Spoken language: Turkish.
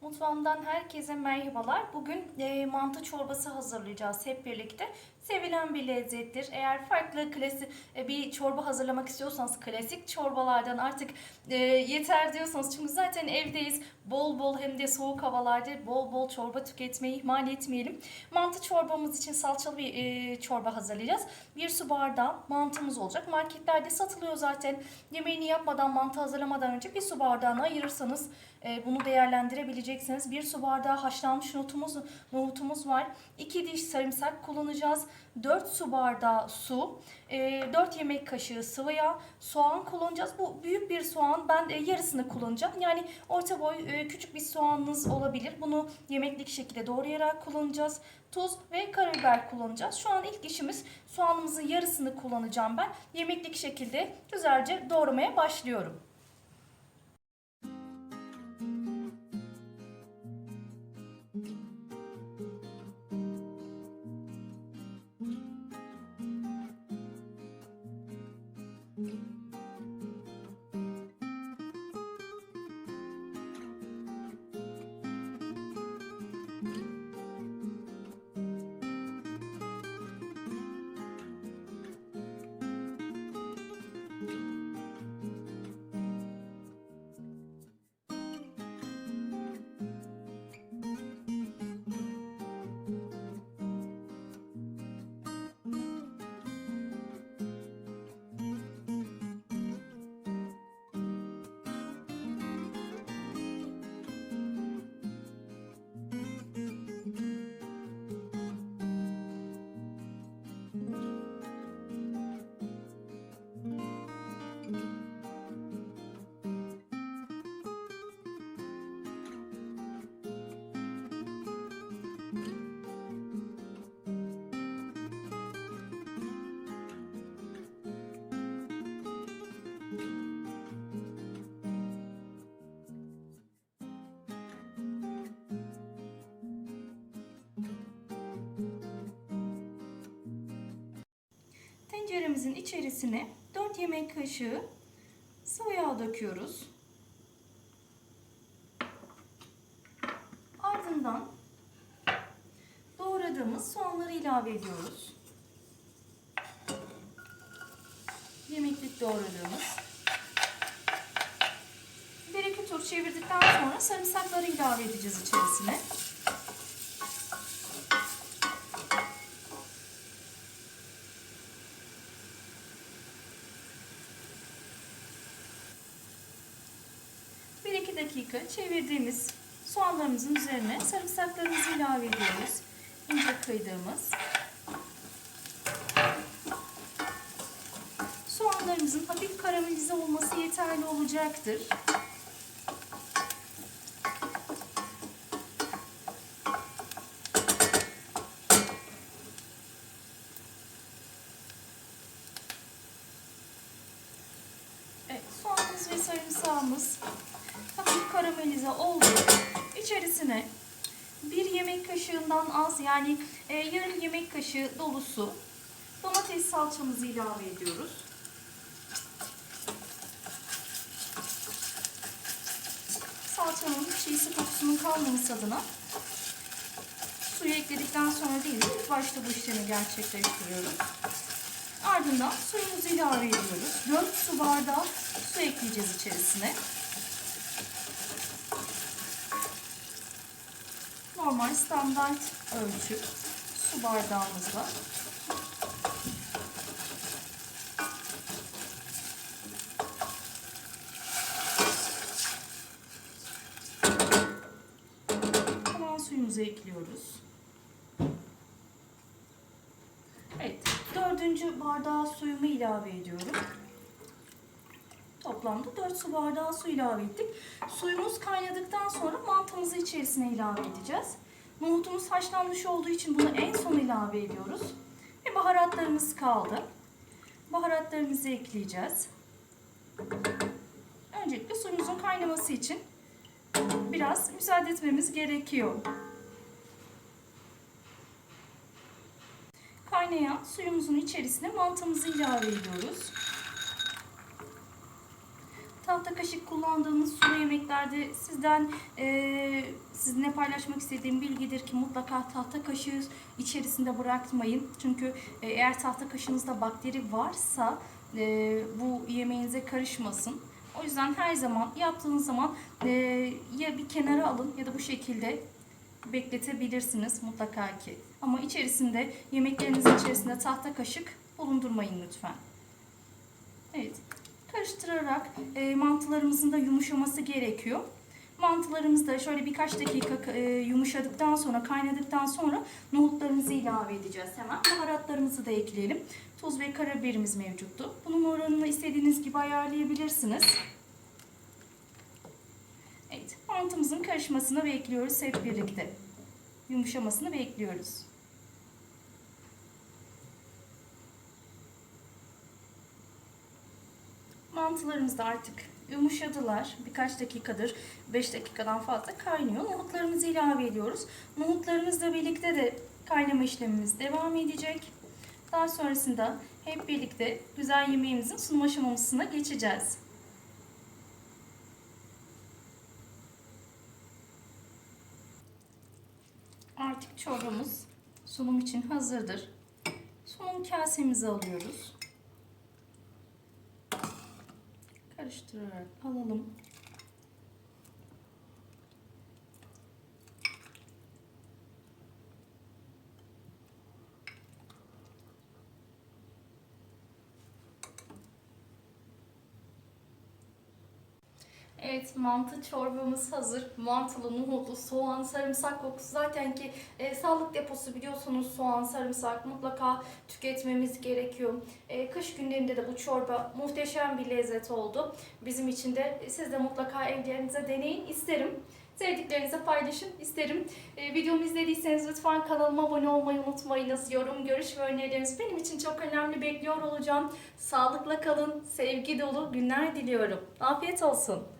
Mutfağımdan herkese merhabalar. Bugün e, mantı çorbası hazırlayacağız hep birlikte. Sevilen bir lezzettir. Eğer farklı klasik e, bir çorba hazırlamak istiyorsanız klasik çorbalardan artık e, yeter diyorsanız çünkü zaten evdeyiz. Bol bol hem de soğuk havalarda bol bol çorba tüketmeyi ihmal etmeyelim. Mantı çorbamız için salçalı bir e, çorba hazırlayacağız. Bir su bardağı mantımız olacak. Marketlerde satılıyor zaten. Yemeğini yapmadan mantı hazırlamadan önce bir su bardağına ayırırsanız e, bunu değerlendirebileceksiniz. Bir su bardağı haşlanmış nohutumuz, nohutumuz var. 2 diş sarımsak kullanacağız. 4 su bardağı su, e, 4 yemek kaşığı sıvı yağ, soğan kullanacağız. Bu büyük bir soğan. Ben e, yarısını kullanacağım. Yani orta boy e, küçük bir soğanınız olabilir. Bunu yemeklik şekilde doğrayarak kullanacağız. Tuz ve karabiber kullanacağız. Şu an ilk işimiz soğanımızın yarısını kullanacağım ben. Yemeklik şekilde güzelce doğramaya başlıyorum. Tenceremizin içerisine 4 yemek kaşığı sıvı yağ döküyoruz. Ardından doğradığımız soğanları ilave ediyoruz. Yemeklik doğradığımız. Bir iki tur çevirdikten sonra sarımsakları ilave edeceğiz içerisine. Dakika çevirdiğimiz soğanlarımızın üzerine sarımsaklarımızı ilave ediyoruz. İnce kıydığımız. Soğanlarımızın hafif karamelize olması yeterli olacaktır. Evet, soğanımız ve sarımsağımız karamelize oldu. İçerisine bir yemek kaşığından az yani e, yarım yemek kaşığı dolusu domates salçamızı ilave ediyoruz. Salçanın çiğsi kokusunun kalmaması adına suyu ekledikten sonra değil, ilk başta bu işlemi gerçekleştiriyoruz. Ardından suyumuzu ilave ediyoruz. 4 su bardağı su ekleyeceğiz içerisine. Normal standart ölçü su bardağımızla. Kalan suyumuzu ekliyoruz. Evet, dördüncü bardağı suyumu ilave ediyorum. Toplamda 4 su bardağı su ilave ettik. Suyumuz kaynadıktan sonra mantımızı içerisine ilave edeceğiz. Nohutumuz haşlanmış olduğu için bunu en son ilave ediyoruz. Ve baharatlarımız kaldı. Baharatlarımızı ekleyeceğiz. Öncelikle suyumuzun kaynaması için biraz müsaade etmemiz gerekiyor. Kaynayan suyumuzun içerisine mantımızı ilave ediyoruz. Tahta kaşık kullandığımız sulu yemeklerde sizden e, sizinle paylaşmak istediğim bilgidir ki mutlaka tahta kaşığı içerisinde bırakmayın. Çünkü e, eğer tahta kaşığınızda bakteri varsa e, bu yemeğinize karışmasın. O yüzden her zaman yaptığınız zaman e, ya bir kenara alın ya da bu şekilde bekletebilirsiniz mutlaka ki. Ama içerisinde yemeklerinizin içerisinde tahta kaşık bulundurmayın lütfen. Evet. Karıştırarak e, mantılarımızın da yumuşaması gerekiyor. Mantılarımız da şöyle birkaç dakika e, yumuşadıktan sonra, kaynadıktan sonra nohutlarımızı ilave edeceğiz hemen. Baharatlarımızı da ekleyelim. Tuz ve karabiberimiz mevcuttu. Bunun oranını istediğiniz gibi ayarlayabilirsiniz. Evet, mantımızın karışmasını bekliyoruz hep birlikte. Yumuşamasını bekliyoruz. Mantılarımız da artık yumuşadılar. Birkaç dakikadır, 5 dakikadan fazla kaynıyor. Nohutlarımızı ilave ediyoruz. Nohutlarımızla birlikte de kaynama işlemimiz devam edecek. Daha sonrasında hep birlikte güzel yemeğimizin sunum aşamasına geçeceğiz. Artık çorbamız sunum için hazırdır. Sunum kasemizi alıyoruz. Karıştırarak alalım. Evet mantı çorbamız hazır. Mantılı, nohutlu, soğan, sarımsak kokusu zaten ki e, sağlık deposu biliyorsunuz soğan, sarımsak mutlaka tüketmemiz gerekiyor. E, kış günlerinde de bu çorba muhteşem bir lezzet oldu. Bizim için de siz de mutlaka evlerinize deneyin isterim. Sevdiklerinize paylaşın isterim. E, videomu izlediyseniz lütfen kanalıma abone olmayı unutmayınız. Yorum, görüş ve önerileriniz benim için çok önemli. Bekliyor olacağım. Sağlıkla kalın, sevgi dolu günler diliyorum. Afiyet olsun.